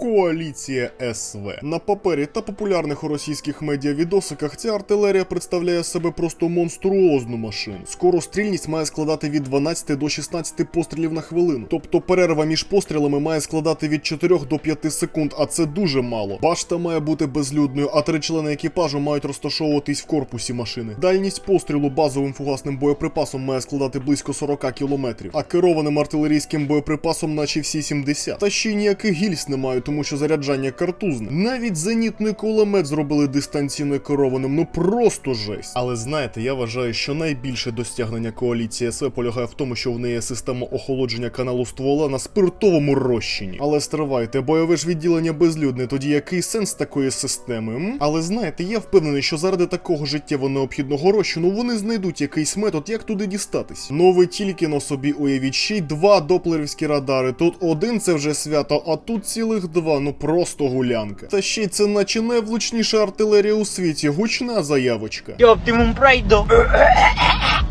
Коаліція СВ. На папері та популярних у російських медіавідосиках ця артилерія представляє себе просто монструозну машину. Скорострільність має складати від 12 до 16 пострілів на хвилину. Тобто перерва між пострілами має складати від 4 до 5 секунд, а це дуже мало. Башта має бути безлюдною, а три члени екіпажу мають розташовуватись в корпусі машини. Дальність пострілу базовим фугасним боєприпасом має складати близько 40 кілометрів, а керованим артилерійським боєприпасом наче всі 70. Та ще й ніяких гільз немає, тому що заряджання картузне. Навіть зенітний кулемет зробили дистанційно керованим, ну просто жесть. Але знаєте, я вважаю, що найбільше досягнення коаліції СВ полягає в тому, що в неї є система охолодження каналу ствола на спиртовому розчині. Але стривайте, бойове ж відділення безлюдне, тоді який сенс такої системи? М? Але знаєте, я впевнений, що заради такого життєво необхідного розчину вони знайдуть якийсь метод, як туди дістатись. Ну ви тільки на собі уявіть, ще й два доплерівські радари. Тут один це вже свято, а тут цілих два, ну просто гулянка. Та ще й це наче найвлучніша артилерія у світі, гучна заявочка. Optimum Pride.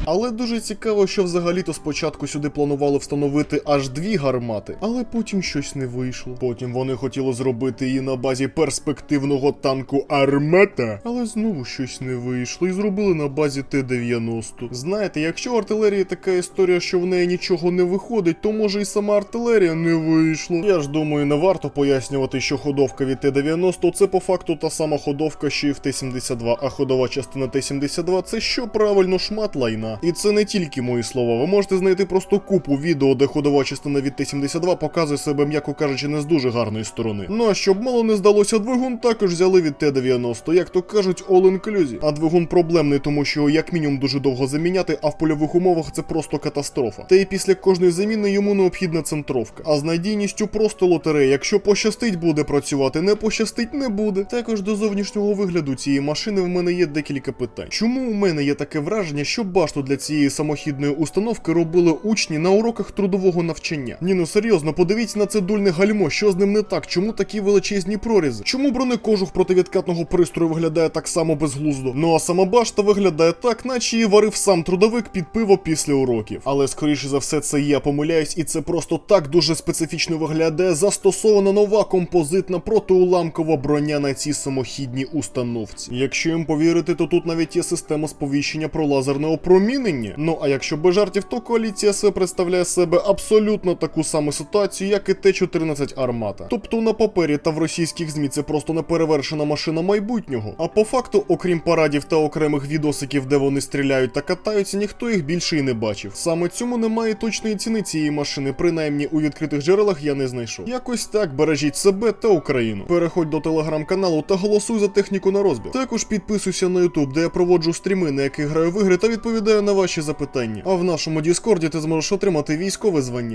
Але дуже цікаво, що взагалі-то спочатку сюди планували встановити аж дві гармати, але потім щось не вийшло. Потім вони хотіли зробити її на базі перспективного танку Армета, але знову щось не вийшло і зробили на базі Т-90. Знаєте, якщо у артилерії така історія, що в неї нічого не виходить, то може і сама артилерія не вийшло. Я ж думаю, не варто пояснювати, що ходовка від Т-90 це по факту та сама ходовка, що і в Т-72, а ходова частина Т-72 це що правильно шмат лайна. І це не тільки мої слова. Ви можете знайти просто купу відео, де ходова частина від Т-72 показує себе, м'яко кажучи, не з дуже гарної сторони. Ну а щоб мало не здалося, двигун також взяли від Т-90, як то кажуть, all inclusive. А двигун проблемний, тому що його як мінімум дуже довго заміняти, а в польових умовах це просто катастрофа. Та й після кожної заміни йому необхідна центровка. А з надійністю просто лотерея. Якщо пощастить, буде працювати, не пощастить, не буде. Також до зовнішнього вигляду цієї машини в мене є декілька питань. Чому у мене є таке враження, що башту для цієї самохідної установки робили учні на уроках трудового навчання? Ні, ну серйозно, подивіться на це дульне гальмо, що з ним не так, чому такі величезні прорізи? Чому бронекожух противідкатного пристрою виглядає так само безглуздо? Ну а сама башта виглядає так, наче її варив сам трудовик під пиво після уроків. Але скоріше за все, це я помиляюсь, і це просто так дуже специфічно виглядає застосована нова композитна протиуламкова броня на цій самохідній установці. Якщо їм повірити, то тут навіть є система сповіщення про лазерне опромінення. Ну а якщо без жартів, то коаліція СВ представляє себе абсолютно таку саму ситуацію, як і Т-14 Армата. Тобто на папері та в російських змі це просто неперевершена машина майбутнього. А по факту, окрім парадів та окремих відосиків, де вони стріляють та катаються, ніхто їх більше і не бачив. Саме цьому немає точної ціни цієї машини, принаймні у відкритих джерелах я не знайшов. Якось так бережіть себе та Україну. Переходь до телеграм-каналу та голосуй за техніку на розбір. Також підписуйся на Ютуб, де я проводжу стріми, на яких граю в ігри та відповідаю на ваші запитання. А в нашому Діскорді ти зможеш отримати військове звання.